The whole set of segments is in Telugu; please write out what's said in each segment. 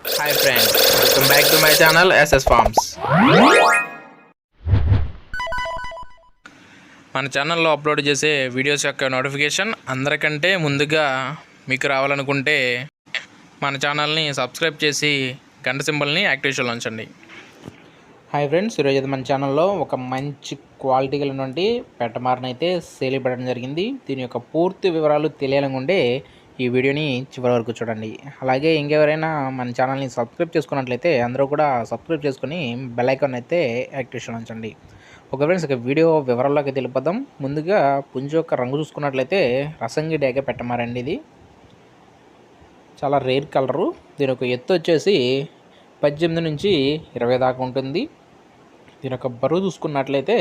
Hi friends welcome back to my channel SS farms మన ఛానల్లో అప్లోడ్ చేసే వీడియోస్ యొక్క నోటిఫికేషన్ అందరికంటే ముందుగా మీకు రావాలనుకుంటే మన ఛానల్ని సబ్స్క్రైబ్ చేసి గంట సింబల్ని యాక్టివేషన్లో ఉంచండి. హాయ్ ఫ్రెండ్స్ ఈరోజు అయితే మన ఛానల్లో ఒక మంచి క్వాలిటీ కలిగినటువంటి పెట్టమారనైతే సేల్ పెట్టడం జరిగింది. దీని యొక్క పూర్తి వివరాలు తెలియాలనుకుంటే ఈ వీడియోని చివరి వరకు చూడండి. అలాగే ఇంకెవరైనా మన ఛానల్ని సబ్స్క్రైబ్ చేసుకున్నట్లయితే అందరూ కూడా సబ్స్క్రైబ్ చేసుకుని బెల్ ఐకాన్ అయితే యాక్టివేషన్ ఉంచండి. ఒక ఫ్రెండ్స్ ఇక వీడియో వివరాల్లోకి తెలిపదాం ముందుగా పుంజు యొక్క రంగు చూసుకున్నట్లయితే రసంగి డేగ పెట్టమారండి ఇది. చాలా రేర్ కలరు. దీని యొక్క ఎత్తు వచ్చేసి పద్దెనిమిది నుంచి ఇరవై దాకా ఉంటుంది. దీని యొక్క బరువు చూసుకున్నట్లయితే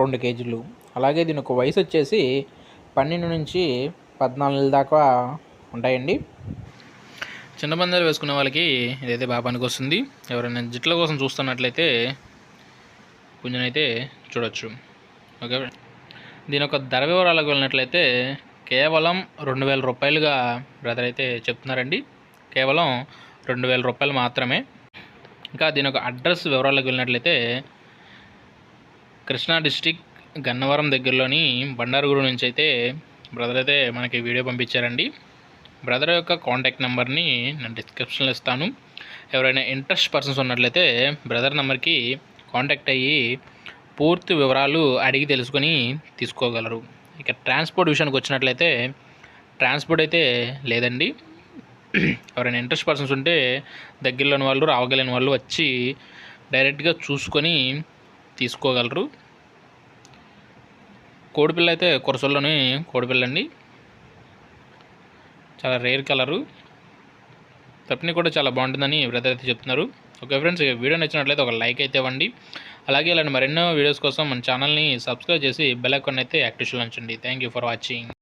రెండు కేజీలు. అలాగే దీని యొక్క వయసు వచ్చేసి పన్నెండు నుంచి పద్నాలుగు దాకా ఉంటాయండి. చిన్న పందాలు వేసుకునే వాళ్ళకి ఇదైతే బాగా పనికొస్తుంది. ఎవరైనా జిట్ల కోసం చూస్తున్నట్లయితే పుంజనైతే చూడొచ్చు. ఓకే. దీని యొక్క ధర వివరాలకు వెళ్ళినట్లయితే కేవలం రెండు వేల రూపాయలుగా బ్రదర్ అయితే చెప్తున్నారండి. కేవలం రెండు వేల రూపాయలు మాత్రమే. ఇంకా దీని యొక్క అడ్రస్ వివరాలకు వెళ్ళినట్లయితే కృష్ణా డిస్టిక్ గన్నవరం దగ్గరలోని బండారుగురు నుంచి అయితే బ్రదర్ అయితే మనకి వీడియో పంపించారండి. బ్రదర్ యొక్క కాంటాక్ట్ నెంబర్ని నేను డిస్క్రిప్షన్లో ఇస్తాను. ఎవరైనా ఇంట్రెస్ట్ పర్సన్స్ ఉన్నట్లయితే బ్రదర్ నెంబర్కి కాంటాక్ట్ అయ్యి పూర్తి వివరాలు అడిగి తెలుసుకొని తీసుకోగలరు. ఇక ట్రాన్స్పోర్ట్ విషయానికి వచ్చినట్లయితే ట్రాన్స్పోర్ట్ అయితే లేదండి. ఎవరైనా ఇంట్రెస్ట్ పర్సన్స్ ఉంటే దగ్గరలోని వాళ్ళు రావగలిగిన వాళ్ళు వచ్చి డైరెక్ట్గా చూసుకొని తీసుకోగలరు. కోడిపిల్ల అయితే కొరసల్లోనే కోడిపిల్ల అండి చాలా రేర్ కలరు. తప్పిని కూడా చాలా బాగుంటుందని బ్రదర్ అయితే చెప్తున్నారు. ఓకే ఫ్రెండ్స్ వీడియో నచ్చినట్లయితే ఒక లైక్ అయితే ఇవ్వండి. అలాగే ఇలాంటి మరెన్నో వీడియోస్ కోసం మన ఛానల్ని సబ్స్క్రైబ్ చేసి బెల్ ఐకాన్ అయితే యాక్టివేషన్ ఉంచండి. Thank you for watching.